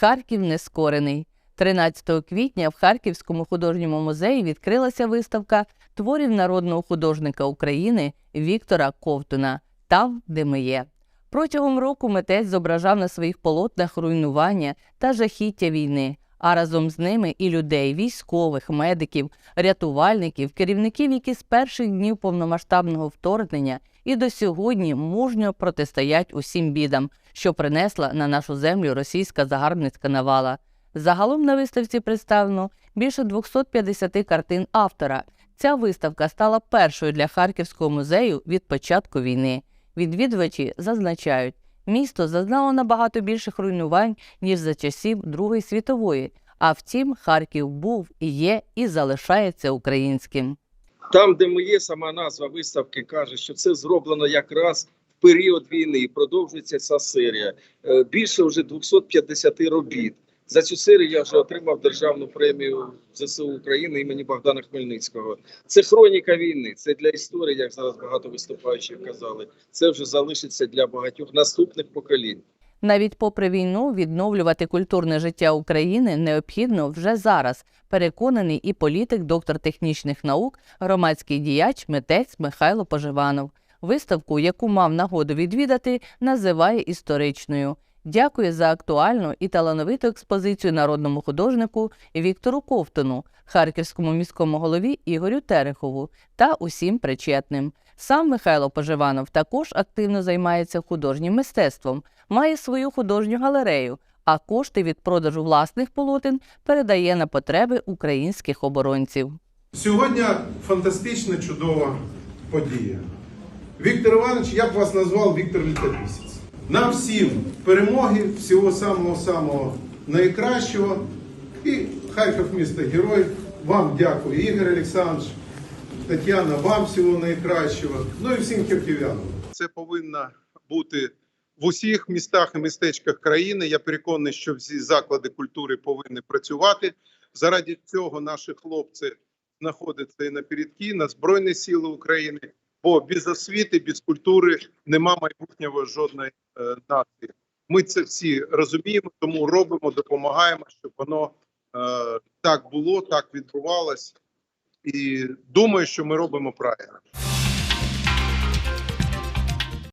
Харків нескорений. 13 квітня в Харківському художньому музеї відкрилася виставка творів народного художника України Віктора Ковтуна Там, де ми є. Протягом року митець зображав на своїх полотнах руйнування та жахіття війни, а разом з ними і людей, військових, медиків, рятувальників, керівників, які з перших днів повномасштабного вторгнення і до сьогодні мужньо протистоять усім бідам, що принесла на нашу землю російська загарбницька навала. Загалом на виставці представлено більше 250 картин автора. Ця виставка стала першою для Харківського музею від початку війни. Відвідувачі зазначають, місто зазнало набагато більших руйнувань, ніж за часів Другої світової. А втім, Харків був є, і залишається українським. Там, де ми є, сама назва виставки каже, що це зроблено якраз в період війни продовжується ця серія. Е, Більше вже 250 робіт. За цю серію я вже отримав державну премію ЗСУ України імені Богдана Хмельницького. Це хроніка війни. Це для історії, як зараз багато виступаючих казали. Це вже залишиться для багатьох наступних поколінь. Навіть попри війну відновлювати культурне життя України необхідно вже зараз. Переконаний і політик, доктор технічних наук, громадський діяч, митець Михайло Поживанов. Виставку, яку мав нагоду відвідати, називає історичною. Дякує за актуальну і талановиту експозицію народному художнику Віктору Ковтону, харківському міському голові Ігорю Терехову та усім причетним. Сам Михайло Поживанов також активно займається художнім мистецтвом, має свою художню галерею, а кошти від продажу власних полотен передає на потреби українських оборонців. Сьогодні фантастична чудова подія. Віктор Іванович, я б вас назвав Віктор Літописець. Нам всім перемоги, всього самого-самого найкращого. І Харків місто герой. Вам дякую, Ігор Олександрович, Тетяна, вам всього найкращого. Ну і всім харків'янам. Це повинно бути в усіх містах і містечках країни. Я переконаний, що всі заклади культури повинні працювати. Заради цього наші хлопці знаходяться і на передки, на Збройні Сили України. Бо без освіти, без культури нема майбутнього жодної е, нації. Ми це всі розуміємо, тому робимо, допомагаємо, щоб воно е, так було, так відбувалось. І думаю, що ми робимо правильно.